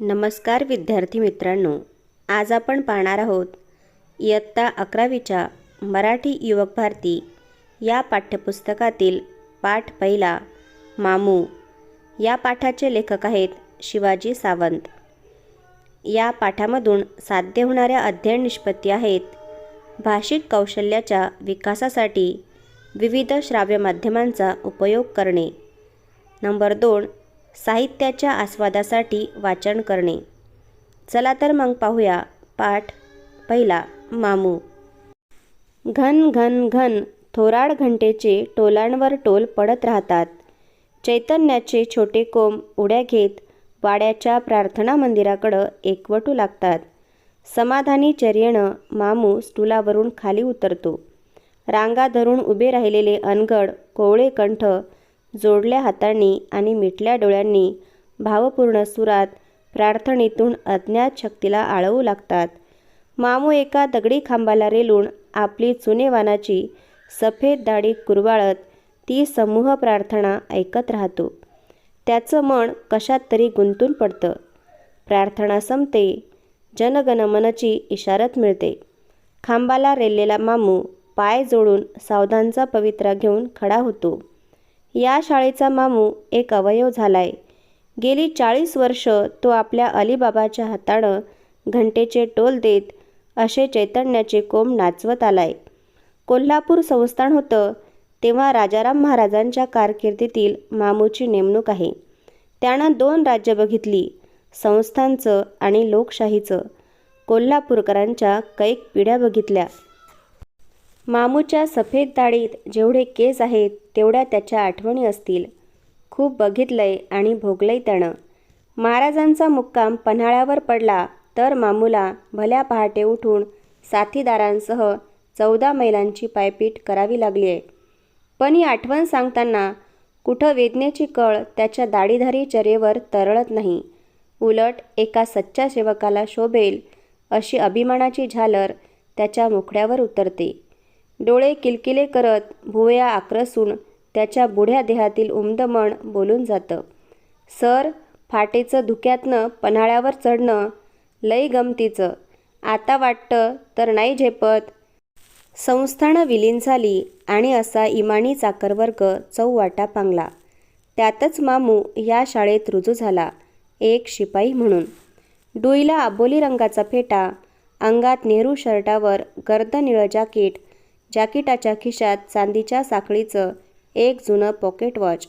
नमस्कार विद्यार्थी मित्रांनो आज आपण पाहणार आहोत इयत्ता अकरावीच्या मराठी युवक भारती या पाठ्यपुस्तकातील पाठ पहिला मामू. या पाठाचे लेखक आहेत शिवाजी सावंत. या पाठामधून साध्य होणाऱ्या अध्ययन निष्पत्ती आहेत भाषिक कौशल्याच्या विकासासाठी विविध श्राव्य माध्यमांचा उपयोग करणे. नंबर दोन साहित्याच्या आस्वादासाठी वाचन करणे. चला तर मग पाहूया पाठ पहिला मामू. घन घन घन थोराड घंटेचे टोलांवर टोल पडत राहतात. चैतन्याचे छोटे कोंब उड्या घेत वाड्याच्या प्रार्थना मंदिराकडं एकवटू लागतात. समाधानी चर्येनं मामू स्टुलावरून खाली उतरतो. रांगा धरून उभे राहिलेले अनगड कोवळे कंठ जोडल्या हातांनी आणि मिटल्या डोळ्यांनी भावपूर्ण सुरात प्रार्थनेतून अज्ञात शक्तीला आळवू लागतात. मामू एका दगडी खांबाला रेलून आपली चुनेवानाची सफेद दाढी कुरवाळत ती समूह प्रार्थना ऐकत राहतो. त्याचं मन कशात तरी गुंतून पडतं. प्रार्थना संपते जनगणमनची इशारत मिळते. खांबाला रेललेला मामू पाय जोडून सावधानचा पवित्रा घेऊन खडा होतो. या शाळेचा मामू एक अवयव झालाय. गेली चाळीस वर्ष तो आपल्या अलीबाबाच्या हातानं घंटेचे टोल देत असे चैतन्याचे कोंब नाचवत आलाय. कोल्हापूर संस्थान होतं तेव्हा राजाराम महाराजांच्या कारकिर्दीतील मामूची नेमणूक आहे. त्यानं दोन राज्य बघितली संस्थांचं आणि लोकशाहीचं. कोल्हापूरकरांच्या कैक पिढ्या बघितल्या. मामूच्या सफेद दाढीत जेवढे केस आहेत तेवढ्या त्याच्या आठवणी असतील. खूप बघितलंय आणि भोगलंय त्यानं. महाराजांचा मुक्काम पन्हाळ्यावर पडला तर मामूला भल्या पहाटे उठून साथीदारांसह चौदा मैलांची पायपीट करावी लागली आहे पण ही आठवण सांगताना कुठं वेदनेची कळ त्याच्या दाढीधारी चरेवर तरळत नाही. उलट एका सच्च्या सेवकाला शोभेल अशी अभिमानाची झालर त्याच्या मुखड्यावर उतरते. डोळे किलकिले करत भुवया आक्रसून त्याच्या बुढ्या देहातील उमदमण बोलून जातं. सर फाटेचं धुक्यातनं पन्हाळ्यावर चढणं लई गमतीचं. आता वाटतं तर नाही झेपत. संस्थानं विलीन झाली आणि असा इमानी चाकरवर्ग चौवाटा पांगला. त्यातच मामू या शाळेत रुजू झाला एक शिपाई म्हणून. डुईला आबोली रंगाचा फेटा अंगात नेहरू शर्टावर गर्द निळं जाकीट जॅकिटाच्या खिशात चांदीच्या साखळीचं एक जुनं पॉकेट वॉच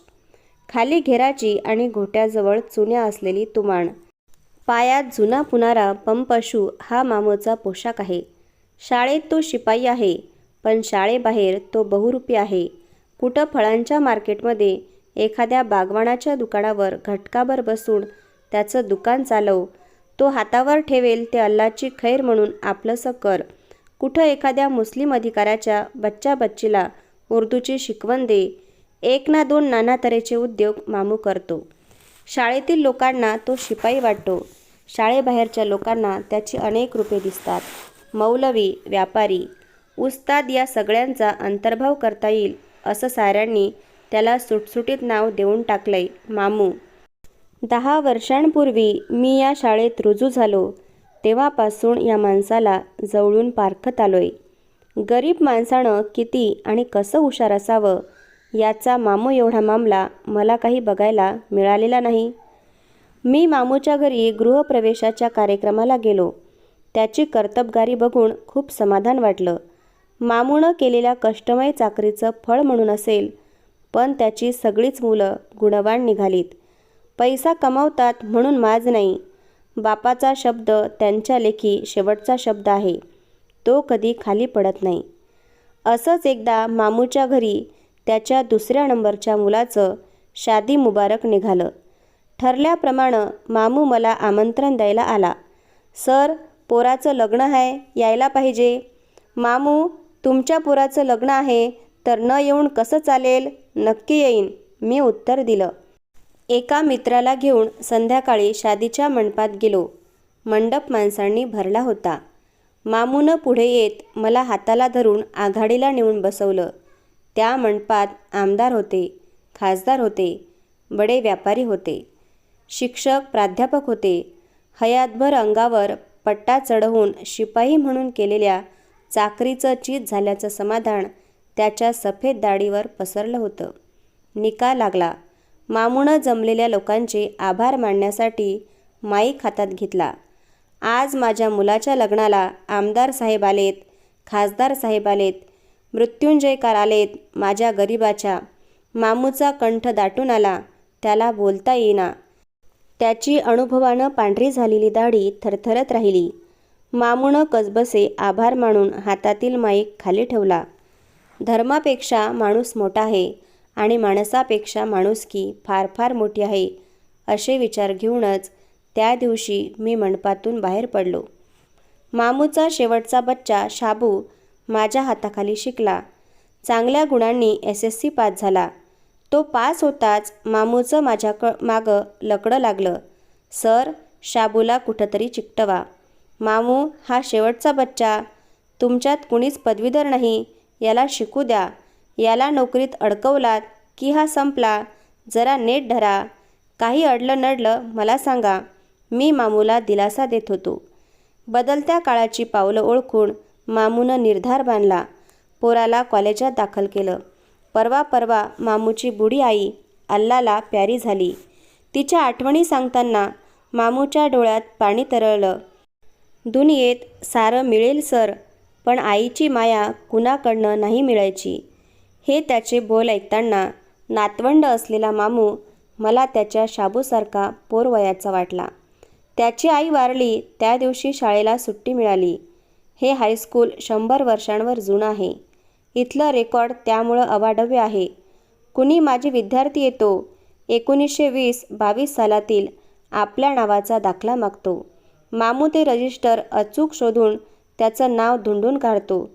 खाली घेराची आणि घोट्याजवळ चुन्या असलेली तुमाण. पायात जुना पुनारा पंपशू हा मामूचा पोशाख आहे. शाळेत तो शिपाई आहे पण शाळेबाहेर तो बहुरूपी आहे. कुठं फळांच्या मार्केटमध्ये एखाद्या बागवानाच्या दुकानावर घटकाभर बसून त्याचं दुकान चालव तो हातावर ठेवेल ते अल्लाची खैर म्हणून आपलंसं कर. कुठं एखाद्या मुस्लिम अधिकाऱ्याच्या बच्चा बच्चीला उर्दूची शिकवण दे एक ना दोन नाना तऱ्हेचे उद्योग मामू करतो. शाळेतील लोकांना तो शिपाई वाटतो. शाळेबाहेरच्या लोकांना त्याची अनेक रूपे दिसतात. मौलवी व्यापारी उस्ताद या सगळ्यांचा अंतर्भाव करता येईल असं साऱ्यांनी त्याला सुटसुटीत नाव देऊन टाकलंय मामू. दहा वर्षांपूर्वी मी या शाळेत रुजू झालो. तेव्हापासून या माणसाला जवळून पारखत आलोय. गरीब माणसानं किती आणि कसं हुशार असावं याचा मामू एवढा मामला मला काही बघायला मिळालेला नाही. मी मामूच्या घरी गृहप्रवेशाच्या कार्यक्रमाला गेलो. त्याची कर्तबगारी बघून खूप समाधान वाटलं. मामूनं केलेल्या कष्टमय चाकरीचं फळ म्हणून असेल पण त्याची सगळीच मुलं गुणवान निघालीत. पैसा कमावतात म्हणून माज नाही बापाचा शब्द त्यांच्या लेखी शेवटचा शब्द आहे. तो कधी खाली पडत नाही. असंच एकदा मामूच्या घरी त्याच्या दुसऱ्या नंबरच्या मुलाचं शादी मुबारक निघालं. ठरल्याप्रमाणे मामू मला आमंत्रण द्यायला आला. सर पोराचं लग्न आहे यायला पाहिजे. मामू तुमच्या पोराचं लग्न आहे तर न येऊन कसं चालेल? नक्की येईन. मी उत्तर दिलं. एका मित्राला घेऊन संध्याकाळी शादीच्या मंडपात गेलो. मंडप माणसांनी भरला होता. मामूनं पुढे येत मला हाताला धरून आघाडीला नेऊन बसवलं. त्या मंडपात आमदार होते खासदार होते बडे व्यापारी होते शिक्षक प्राध्यापक होते. हयातभर अंगावर पट्टा चढवून शिपाई म्हणून केलेल्या चाकरीचं चीज झाल्याचं समाधान त्याच्या सफेद दाढीवर पसरलं होतं. निकाल लागला. मामूनं जमलेल्या लोकांचे आभार मानण्यासाठी माईक हातात घेतला. आज माझ्या मुलाच्या लग्नाला आमदार साहेब आलेत खासदार साहेब आलेत मृत्युंजयकार आलेत माझ्या गरिबाच्या. मामूचा कंठ दाटून आला त्याला बोलता येईना. त्याची अनुभवानं पांढरी झालेली दाढी थरथरत राहिली. मामूनं कसबसे आभार मानून हातातील माईक खाली ठेवला. धर्मापेक्षा माणूस मोठा आहे आणि माणसापेक्षा माणुसकी फार फार मोठी आहे असे विचार घेऊनच त्या दिवशी मी मंडपातून बाहेर पडलो. मामूचा शेवटचा बच्चा शाबू माझ्या हाताखाली शिकला. चांगल्या गुणांनी एस एस सी पास झाला. तो पास होताच मामूचं माझ्या क मागं लकडं लागलं. सर शाबूला कुठंतरी चिकटवा. मामू हा शेवटचा बच्चा. तुमच्यात कुणीच पदवीधर नाही. याला शिकू द्या. याला नोकरीत अडकवलात की हा संपला जरा नेट धरा. काही अडलं नडलं मला सांगा. मी मामूला दिलासा देत होतो. बदलत्या काळाची पावलं ओळखून मामूनं निर्धार बांधला. पोराला कॉलेजात दाखल केलं. परवा परवा मामूची बुढी आई अल्लाला प्यारी झाली. तिच्या आठवणी सांगताना मामूच्या डोळ्यात पाणी तरळलं. दुनियेत सारं मिळेल सर पण आईची माया कुणाकडनं नाही मिळायची. हे त्याचे बोल ऐकताना नातवंड असलेला मामू मला त्याच्या शाबूसारखा पोरवयाचा वाटला. त्याची आई वारली त्या दिवशी शाळेला सुट्टी मिळाली. हे हायस्कूल शंभर वर्षांवर जुनं आहे. इथलं रेकॉर्ड त्यामुळं अवाढव्य आहे. कुणी माझे विद्यार्थी येतो एकोणीसशे वीस बावीस सालातील आपल्या नावाचा दाखला मागतो. मामू ते रजिस्टर अचूक शोधून त्याचं नाव धुंडून काढतो.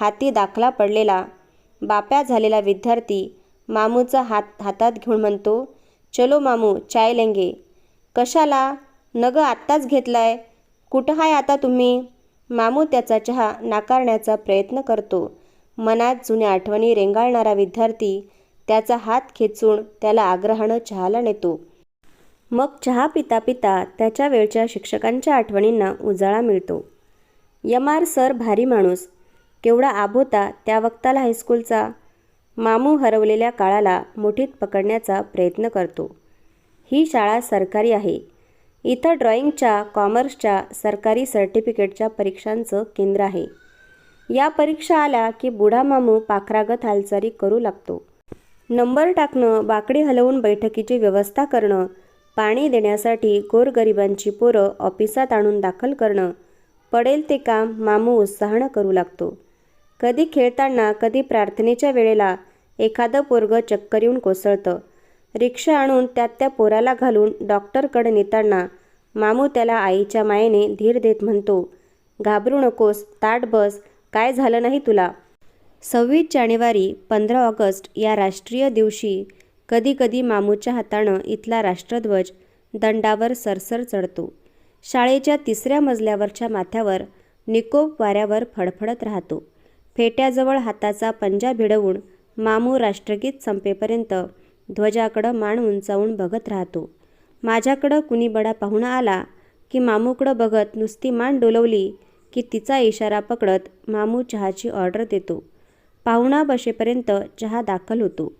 हाती दाखला पडलेला बाप्या झालेला विद्यार्थी मामूचा हात हातात घेऊन म्हणतो चलो मामू चाय लेंगे. कशाला? नग आत्ताच घेतलाय. कुठं आहे आता तुम्ही? मामू त्याचा चहा नाकारण्याचा प्रयत्न करतो. मनात जुन्या आठवणी रेंगाळणारा विद्यार्थी त्याचा हात खेचून त्याला आग्रहानं चहाला नेतो. मग चहा पिता पिता त्याच्या वेळच्या शिक्षकांच्या आठवणींना उजाळा मिळतो. यमार सर भारी माणूस. केवढा आभोता त्या वक्ताला हायस्कूलचा मामू हरवलेल्या काळाला मुठीत पकडण्याचा प्रयत्न करतो. ही शाळा सरकारी आहे. इथं ड्रॉइंगच्या कॉमर्सच्या सरकारी सर्टिफिकेटच्या परीक्षांचं केंद्र आहे. या परीक्षा आल्या की बुढा मामू पाखरागत हालचाली करू लागतो. नंबर टाकणं बाकडी हलवून बैठकीची व्यवस्था करणं पाणी देण्यासाठी गोरगरिबांची पोरं ऑफिसात आणून दाखल करणं पडेल ते काम मामू उत्साहानं करू लागतो. कधी खेळताना कधी प्रार्थनेच्या वेळेला एखादं पोरगं चक्कर येऊन कोसळतं. रिक्षा आणून त्यात त्या पोराला घालून डॉक्टरकडे नेताना मामू त्याला आईच्या मायेने धीर देत म्हणतो घाबरू नकोस ताट बस काय झालं नाही तुला? सव्वीस जानेवारी पंधरा ऑगस्ट या राष्ट्रीय दिवशी कधीकधी मामूच्या हातानं इथला राष्ट्रध्वज दंडावर सरसर चढतो. शाळेच्या तिसऱ्या मजल्यावरच्या माथ्यावर निकोप वाऱ्यावर फडफडत राहतो. फेट्याजवळ हाताचा पंजा भिडवून मामू राष्ट्रगीत संपेपर्यंत ध्वजाकडं मान उंचावून बघत राहतो. माझ्याकडं कुणी बडा पाहुणा आला की मामूकडं बघत नुसती मान डोलवली की तिचा इशारा पकडत मामू चहाची ऑर्डर देतो. पाहुणा बसेपर्यंत चहा दाखल होतो.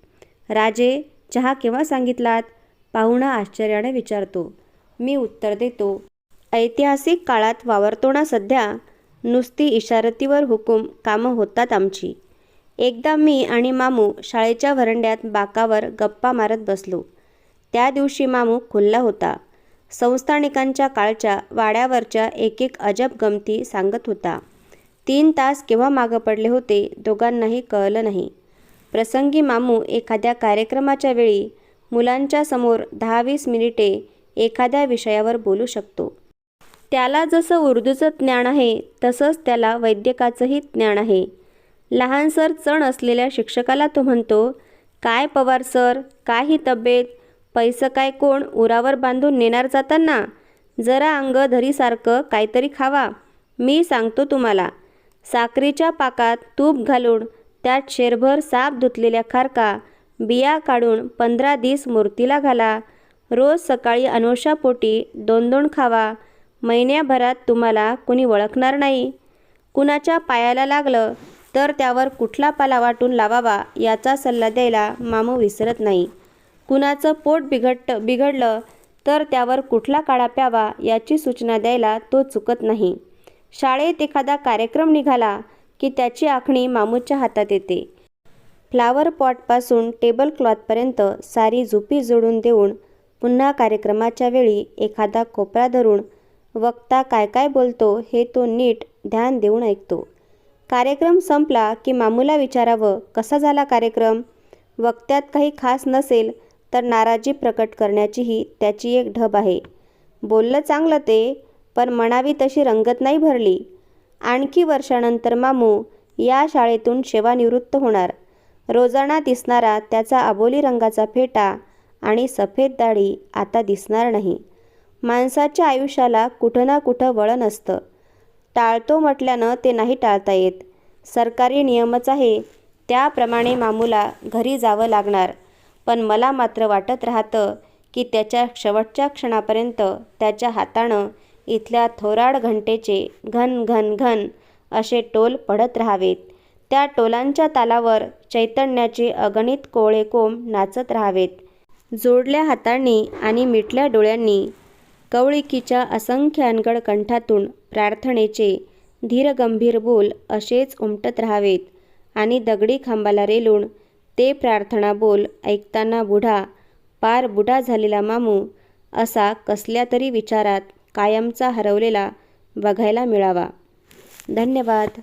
राजे चहा केव्हा सांगितलात? पाहुणा आश्चर्याने विचारतो. मी उत्तर देतो ऐतिहासिक काळात वावरतो ना सध्या? नुसती इशारतीवर हुकूम कामं होतात आमची. एकदा मी आणि मामू शाळेच्या व्हरंड्यात बाकावर गप्पा मारत बसलो. त्या दिवशी मामू खुल्ला होता. संस्थानिकांच्या काळच्या वाड्यावरच्या एक एक अजब गमती सांगत होता. तीन तास केव्हा मागं पडले होते दोघांनाही कळलं नाही. प्रसंगी मामू एखाद्या कार्यक्रमाच्या वेळी मुलांच्या समोर दहा वीस मिनिटे एखाद्या विषयावर बोलू शकतो. त्याला जसं उर्दूचं ज्ञान आहे तसंच त्याला वैद्यकाचंही ज्ञान आहे. लहानसर चण असलेल्या शिक्षकाला तो म्हणतो काय पवार सर काय ही तब्येत पैसं काय कोण उरावर बांधून नेणार जाताना? जरा अंग धरीसारखं काहीतरी खावा मी सांगतो तुम्हाला. साखरेच्या पाकात तूप घालून त्यात शेरभर साप धुतलेल्या खारका बिया काढून पंधरा दिस मूर्तीला घाला. रोज सकाळी अनोशापोटी दोन दोन खावा. महिन्याभरात तुम्हाला कुणी ओळखणार नाही. कुणाच्या पायाला लागलं तर त्यावर कुठला पाला वाटून लावावा याचा सल्ला द्यायला मामू विसरत नाही. कुणाचं पोट बिघट बिघडलं तर त्यावर कुठला काढा प्यावा याची सूचना द्यायला तो चुकत नाही. शाळेत एखादा कार्यक्रम निघाला की त्याची आखणी मामूच्या हातात येते. फ्लावर पॉटपासून टेबल क्लॉथपर्यंत सारी झुपी जोडून देऊन पुन्हा कार्यक्रमाच्या वेळी एखादा कोपरा धरून वक्ता काय काय बोलतो हे तो नीट ध्यान देऊन ऐकतो. कार्यक्रम संपला की मामूला विचारावं कसा झाला कार्यक्रम? वक्त्यात काही खास नसेल तर नाराजी प्रकट करण्याचीही त्याची एक ढब आहे. बोललं चांगलं ते पण म्हणावी तशी रंगत नाही भरली. आणखी वर्षानंतर मामू या शाळेतून सेवानिवृत्त होणार. रोजाना दिसणारा त्याचा अबोली रंगाचा फेटा आणि सफेद दाढी आता दिसणार नाही. माणसाच्या आयुष्याला कुठं ना कुठं वळण असतं. टाळतो म्हटल्यानं ते नाही टाळता येत. सरकारी नियमच आहे. त्याप्रमाणे मामूला घरी जावं लागणार. पण मला मात्र वाटत राहतं की त्याच्या शेवटच्या क्षणापर्यंत त्याच्या हातानं इथल्या थोराड घंटेचे घन घन घन असे टोल पडत राहावेत. त्या टोलांच्या तालावर चैतन्याचे अगणित कोळे कोंब नाचत राहावेत. जोडल्या हातांनी आणि मिटल्या डोळ्यांनी कवळिकीच्या असंख्यानगड कंठातून प्रार्थनेचे धीरगंभीर बोल असेच उमटत राहावेत आणि दगडी खांबाला रेलून ते प्रार्थना बोल ऐकताना बुढा पार बुढा झालेला मामू असा कसल्या तरी विचारात कायमचा हरवलेला बघायला मिळावा. धन्यवाद.